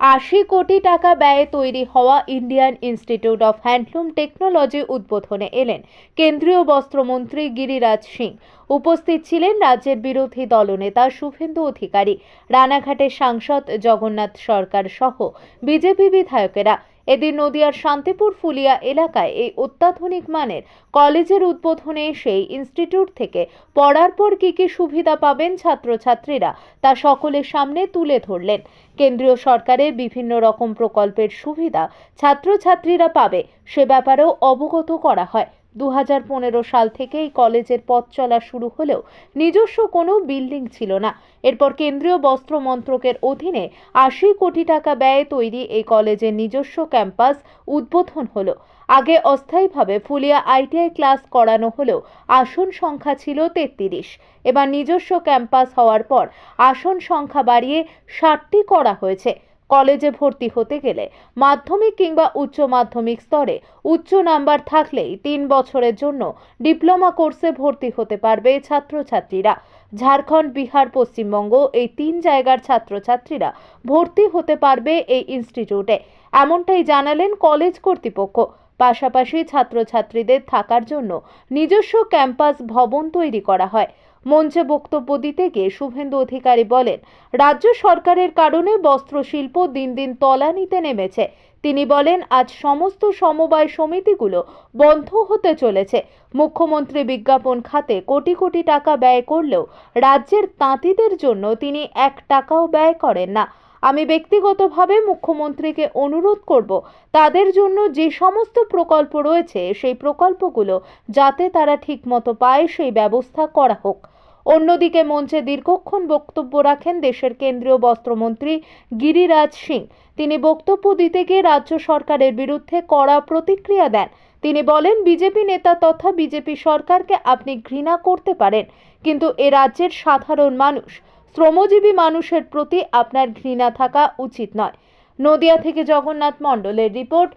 আশি কোটি টাকা ব্যয়ে তৈরি হওয়া Indian institute of handloom technology উদ্বোধনে এলেন কেন্দ্রীয় বস্ত্রমন্ত্রী গিরিরাজ সিং। উপস্থিত ছিলেন রাজ্যের বিরোধী দলনেতা শুভেন্দু অধিকারী, রানাঘাটের সাংসদ জগন্নাথ সরকার সহ বিজেপি বিধায়কেরা। এদিন নদিয়ার শান্তিপুর ফুলিয়া এলাকায় এই অত্যাধুনিক মানের কলেজের উদ্বোধনে সেই ইনস্টিটিউট থেকে পড়ার পর কী কী সুবিধা পাবেন ছাত্রছাত্রীরা তা সকলের সামনে তুলে ধরলেন। কেন্দ্রীয় সরকারের বিভিন্ন রকম প্রকল্পের সুবিধা ছাত্রছাত্রীরা পাবে, সে ব্যাপারেও অবগত করা হয়। দু হাজার পনেরো সাল থেকে এই কলেজের পথ চলা শুরু হলেও নিজস্ব কোনো বিল্ডিং ছিল না। এরপর কেন্দ্রীয় বস্ত্র মন্ত্রকের অধীনে আশি কোটি টাকা ব্যয়ে তৈরি এই কলেজের নিজস্ব ক্যাম্পাস উদ্বোধন হলো। আগে অস্থায়ীভাবে ফুলিয়া আইটিআই ক্লাস করানো হলেও আসন সংখ্যা ছিল তেত্রিশ। এবার নিজস্ব ক্যাম্পাস হওয়ার পর আসন সংখ্যা বাড়িয়ে ষাটটি করা হয়েছে। কলেজে ভর্তি হতে গেলে মাধ্যমিক কিংবা উচ্চ মাধ্যমিক স্তরে উচ্চ নাম্বার থাকলেই তিন বছরের জন্য ডিপ্লোমা কোর্সে ভর্তি হতে পারবে ছাত্রছাত্রীরা। ঝাড়খণ্ড, বিহার, পশ্চিমবঙ্গ এই তিন জায়গার ছাত্রছাত্রীরা ভর্তি হতে পারবে এই ইনস্টিটিউটে। এমনটাই জানালেন কলেজ কর্তৃপক্ষ। পাশাপাশি ছাত্রছাত্রীদের থাকার জন্য নিজস্ব ক্যাম্পাস ভবন তৈরি করা হয়। মঞ্চে বক্তব্য দিতে গিয়ে শুভেন্দু অধিকারী বলেন, রাজ্য সরকারের কারণে বস্ত্রশিল্প দিন দিন তলানিতে নেমেছে। তিনি বলেন, আজ সমস্ত সমবায় সমিতিগুলো বন্ধ হতে চলেছে। মুখ্যমন্ত্রী বিজ্ঞাপন খাতে কোটি কোটি টাকা ব্যয় করলেও রাজ্যের তাঁতিদের জন্য তিনি এক টাকাও ব্যয় করেন না। আমি ব্যক্তিগতভাবে মুখ্যমন্ত্রীকে অনুরোধ করব, তাদের জন্য যে সমস্ত প্রকল্প রয়েছে, সেই প্রকল্পগুলো যাতে তারা ঠিকমতো পায়, সেই ব্যবস্থা করা হোক। অন্যদিকে মঞ্চে দীর্ঘক্ষণ বক্তব্য রাখেন দেশের কেন্দ্রীয় বস্ত্রমন্ত্রী গিরিরাজ সিং। তিনি বক্তব্য দিতে গিয়ে রাজ্য সরকারের বিরুদ্ধে কড়া প্রতিক্রিয়া দেন। তিনি বলেন, বিজেপি নেতা তথা বিজেপি সরকারকে আপনি ঘৃণা করতে পারেন, কিন্তু এ রাজ্যের সাধারণ মানুষ শ্রমজীবী মানুষের প্রতি আপনার ঘৃণা থাকা উচিত নয়। নদিয়া থেকে জগন্নাথ মণ্ডলের রিপোর্ট।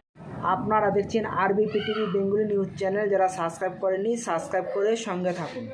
আপনারা দেখছেন RB PTV Bengali news channel. যারা সাবস্ক্রাইব করেনি সাবস্ক্রাইব করে সঙ্গে থাকুন।